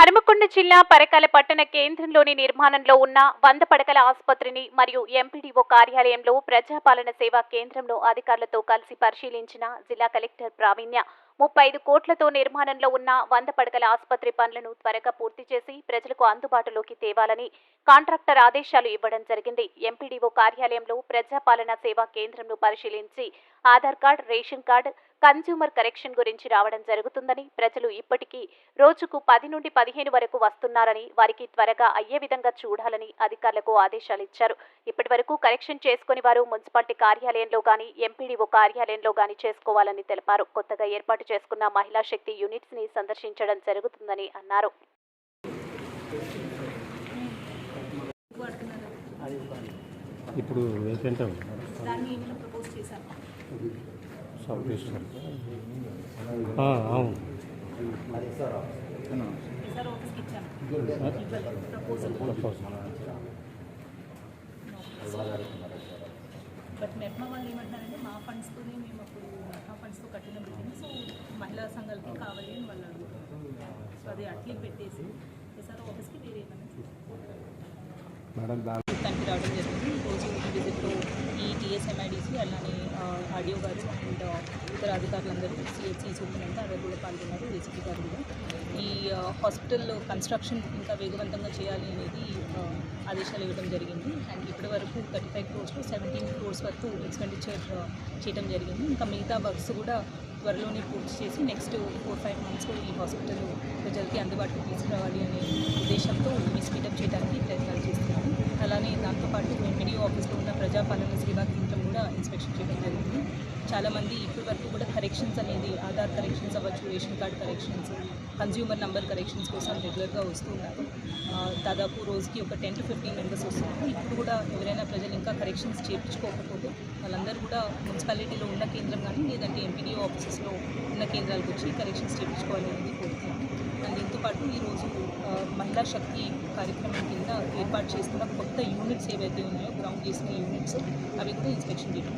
హనుమకొండ జిల్లా పరకాల పట్టణ కేంద్రంలోని నిర్మాణంలో ఉన్న వంద పడకల ఆసుపత్రిని మరియు ఎంపీడీఓ కార్యాలయంలో ప్రజాపాలన సేవా కేంద్రంలో అధికారులతో కలిసి పరిశీలించిన జిల్లా కలెక్టర్ ప్రావీణ్య ముప్పై ఐదు కోట్లతో నిర్మాణంలో ఉన్న వంద పడకల ఆసుపత్రి పనులను త్వరగా పూర్తి చేసి ప్రజలకు అందుబాటులోకి తేవాలని కాంట్రాక్టర్ ఆదేశాలు ఇవ్వడం జరిగింది. ఎంపీడీఓ కార్యాలయంలో ప్రజాపాలన సేవా కేంద్రంను పరిశీలించి Aadhaar card ration card consumer correction గురించి రావడం జరుగుతుందని ప్రజలు ఇప్పటికీ రోజుకు పది నుండి పదిహేను వరకు వస్తున్నారని వారికి త్వరగా అయ్యే విధంగా చూడాలని అధికారులకు ఆదేశాలు ఇచ్చారు. ఇప్పటి వరకు కరెక్షన్ చేసుకుని వారు మున్సిపాలిటీ కార్యాలయంలో గాని ఎంపీడీఓ కార్యాలయంలో గాని చేసుకోవాలని తెలిపారు. కొత్తగా ఏర్పాటు చేసుకున్న మహిళా శక్తి యూనిట్స్ని సందర్శించడం జరుగుతుందని అన్నారు. ఇప్పుడు దాన్ని ఏమైనా ప్రపోజ్ చేశాను సౌత్ ఈస్ట్ ఆ, అవును సార్ ఆఫీస్కి ఇచ్చాను ప్రపోజల్ ప్రపోజల్ బట్ మెట్మా వాళ్ళు ఏమంటున్నారంటే మా ఫండ్స్తోనే మేము అప్పుడు మెట్మా ఫండ్స్తో కట్టిన బిల్డింగ్ సో మహిళా సంఘాలకి కావాలి అని వాళ్ళు అడుగుతారు సో అది అట్లే పెట్టేసి ఎస్ఆర్ ఆఫీస్కి వేరే ఏమైనా మేడం దా దానికి రావడం జరిగింది ఆడియో గారు అండ్ ఇతర అధికారులందరూ సిహెచ్సి సూపరింటెండెంట్ అదే కూడా పాల్గొన్నారు. ఏసీపీ గారు కూడా. ఈ హాస్పిటల్ కన్స్ట్రక్షన్ ఇంకా వేగవంతంగా చేయాలి అనేది ఆదేశాలు ఇవ్వడం జరిగింది. అండ్ ఇప్పటి వరకు థర్టీ ఫైవ్ క్రోర్స్లో సెవెంటీన్ క్రోర్స్ వరకు ఎక్స్పెండిచర్ చేయడం జరిగింది. ఇంకా మిగతా వర్క్స్ కూడా త్వరలోనే పూర్తి చేసి నెక్స్ట్ ఫోర్ ఫైవ్ మంత్స్లో ఈ హాస్పిటల్ ప్రజలకి అందుబాటులో తీసుకురావాలి అనే ఉద్దేశంతో ఈ స్పీడప్ చేయడానికి ప్రయత్నాలు చేస్తున్నాము అలానే దాంతోపాటు ఎంపీడీ ఆఫీస్లో ఉన్న ప్రజాపాలన సేవా కేంద్రం కూడా ఇన్స్పెక్షన్ చేయడం జరిగింది. చాలామంది ఇప్పటి వరకు కూడా కరెక్షన్స్ అనేది ఆధార్ కరెక్షన్స్ అవ్వచ్చు ration card corrections consumer number corrections కోసం రెగ్యులర్గా వస్తున్నారు దాదాపు రోజుకి ఒక టెన్ టు ఫిఫ్టీన్ మెంబర్స్ వస్తున్నారు. ఇప్పుడు కూడా ఎవరైనా ప్రజలు ఇంకా కరెక్షన్స్ చేయించుకోకపోతే వాళ్ళందరూ కూడా మున్సిపాలిటీలో ఉన్న కేంద్రం కానీ లేదంటే ఎంపీడీఓ ఆఫీసెస్లో ఉన్న కేంద్రాలకు వచ్చి కరెక్షన్స్ చేయించుకోవాలనేది కోరుతున్నాను. అండ్ దీంతోపాటు ఈరోజు మహిళా శక్తి కార్యక్రమం కింద ఏర్పాటు చేస్తున్న కొత్త యూనిట్స్ ఏవైతే ఉన్నాయో గ్రౌండ్ చేసిన యూనిట్స్ అవి కూడా ఇన్స్పెక్షన్ చేయడం